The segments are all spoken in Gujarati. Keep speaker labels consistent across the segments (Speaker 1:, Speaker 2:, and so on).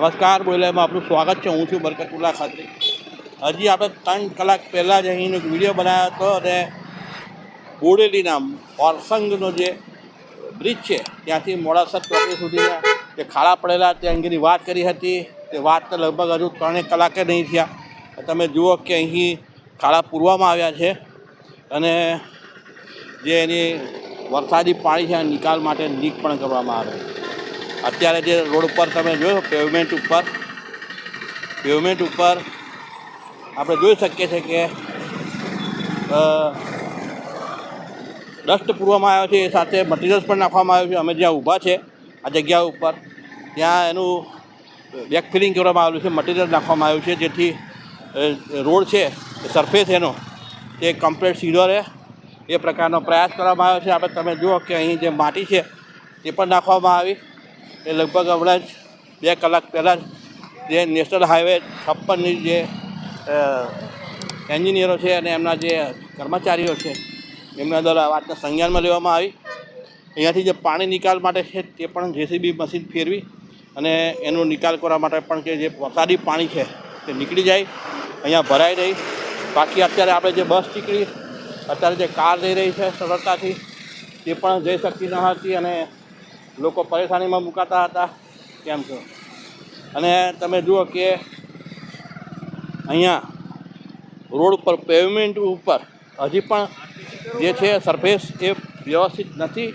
Speaker 1: નમસ્કાર બોલેમાં આપનું સ્વાગત છે. હું છું બરકતુલ્લા ખાતરી. હજી આપણે ત્રણ કલાક પહેલાં જ અહીંનો વીડિયો બનાવ્યો હતો અને બોડેલીના ઓરસંગનો જે બ્રિજ છે, ત્યાંથી મોડાસર ચોકડી સુધીના જે ખાડા પડેલા તે અંગેની વાત કરી હતી. તે વાતને લગભગ હજુ ત્રણેક કલાકે નહીં થયા. તમે જુઓ કે અહીં ખાડા પૂરવામાં આવ્યા છે અને જે એની વરસાદી પાણી છે નિકાલ માટે લીક પણ કરવામાં આવે અત્યારે જે રોડ ઉપર તમે જોયો પેવમેન્ટ ઉપર પેવમેન્ટ ઉપર આપણે જોઈ શકીએ છીએ કે ડસ્ટ પૂરવામાં આવ્યો છે, એ સાથે મટીરિયલ્સ પણ નાખવામાં આવ્યું છે. અમે જ્યાં ઊભા છે, આ જગ્યા ઉપર, ત્યાં એનું બેકફિલિંગ કરવામાં આવેલું છે મટીરિયલ નાખવામાં આવ્યું છે, જેથી રોડ છે સરફેસ એનો, તે કમ્પ્લેટ સીધો રહે. એ પ્રકારનો પ્રયાસ કરવામાં આવ્યો છે. આપણે તમે જુઓ કે અહીં જે માટી છે તે પણ નાખવામાં આવી. એ લગભગ હમણાં જ બે કલાક પહેલાં જ જે નેશનલ હાઈવે છપ્પનની જે એન્જિનિયરો છે અને એમના જે કર્મચારીઓ છે, એમના દ્વારા વાતને સંજ્ઞાનમાં લેવામાં આવી. અહીંયાથી જે પાણી નિકાલ માટે છે તે પણ જેસીબી મશીન ફેરવી અને એનો નિકાલ કરવા માટે પણ કે જે વરસાદી પાણી છે તે નીકળી જાય. અહીંયા ભરાઈ રહી. બાકી અત્યારે આપણે જે બસ નીકળી, અત્યારે જે કાર જઈ રહી છે સરળતાથી, તે પણ જઈ શકતી ન હતી અને લોકો પરેશાનીમાં મુકાતા હતા. કેમ છો? અને તમે જુઓ કે અહીંયા રોડ ઉપર પેવમેન્ટ ઉપર હજી પણ જે છે સરફેસ એ વ્યવસ્થિત નથી.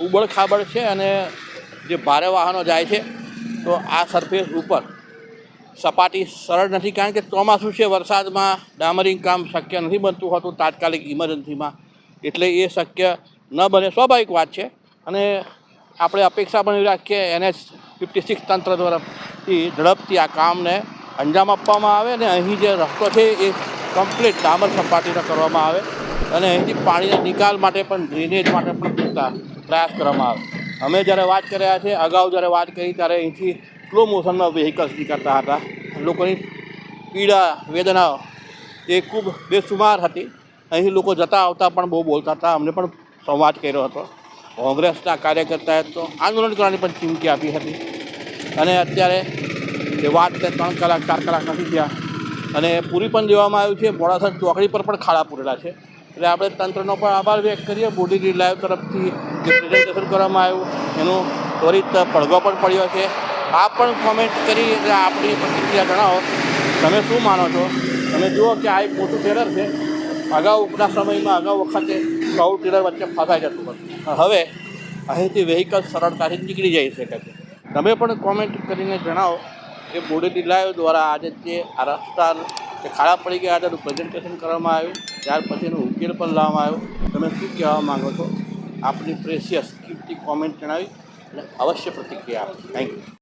Speaker 1: ઉબડ ખાબડ છે અને જે ભારે વાહનો જાય છે, તો આ સરફેસ ઉપર સપાટી સરળ નથી. કારણ કે ચોમાસું છે, વરસાદમાં ડામરિંગ કામ શક્ય નથી બનતું હોતું, તાત્કાલિક ઇમરજન્સીમાં એટલે એ શક્ય ન બને. સ્વાભાવિક વાત છે. અને આપણે અપેક્ષા પણ રાખીએ એનએચ ફિફ્ટી સિક્સ તંત્ર દ્વારાથી ઝડપથી આ કામને અંજામ આપવામાં આવે અને અહીં જે રસ્તો છે એ કમ્પ્લીટ ડામર સપાટીનો કરવામાં આવે અને અહીંથી પાણીના નિકાલ માટે પણ ડ્રેનેજ માટે પણ પૂરતા પ્રયાસ કરવામાં આવે. અમે જ્યારે વાત કર્યા છે અગાઉ જ્યારે વાત કરી ત્યારે અહીંથી સ્લો મોશનમાં વ્હીકલ્સ નીકળતા હતા. લોકોની પીડા, વેદના એ ખૂબ બેસુમાર હતી. અહીં લોકો જતા આવતા પણ બહુ બોલતા હતા. અમને પણ સંવાદ કર્યો હતો. કોંગ્રેસના કાર્યકર્તાએ તો આંદોલન કરવાની પણ ચીમકી આપી હતી. અને અત્યારે એ વાત તે ત્રણ કલાક, ચાર કલાક નથી થયા. અને પૂરી પણ દેવામાં આવ્યું છે. મોડાસર ચોકડી પર પણ ખાડા પૂરેલા છે. એટલે આપણે તંત્રનો પણ આભાર વ્યક્ત કરીએ. બોડી લાઈવ તરફથી જે પ્રેઝન્ટેશન કરવામાં આવ્યું, એનું ત્વરિત પડઘો પણ પડ્યો છે. આપ પણ કોમેન્ટ કરી એટલે આપણી પ્રતિક્રિયા જણાવો. તમે શું માનો છો? તમે જુઓ કે આ એક મોટું ટેલર છે. અગાઉના સમયમાં, અગાઉ વખતે સૌ ટેલર વચ્ચે ફસાઈ જતું હતું. હવે અહીંથી વેહિકલ સરળતાથી નીકળી જઈ શકે છે. તમે પણ કોમેન્ટ કરીને જણાવો કે બોડેલી લાઈવ દ્વારા આજે જે આ રસ્તા જે ખાડા પડી ગયા હતા પ્રેઝન્ટેશન કરવામાં આવ્યું. ત્યાર પછી એનો ઉકેલ પણ લાવવામાં આવ્યો. તમે શું કહેવા માગો છો? આપની પ્રેશિયસ કીમતી કોમેન્ટ જણાવી અને અવશ્ય પ્રતિક્રિયા આપો. Thank you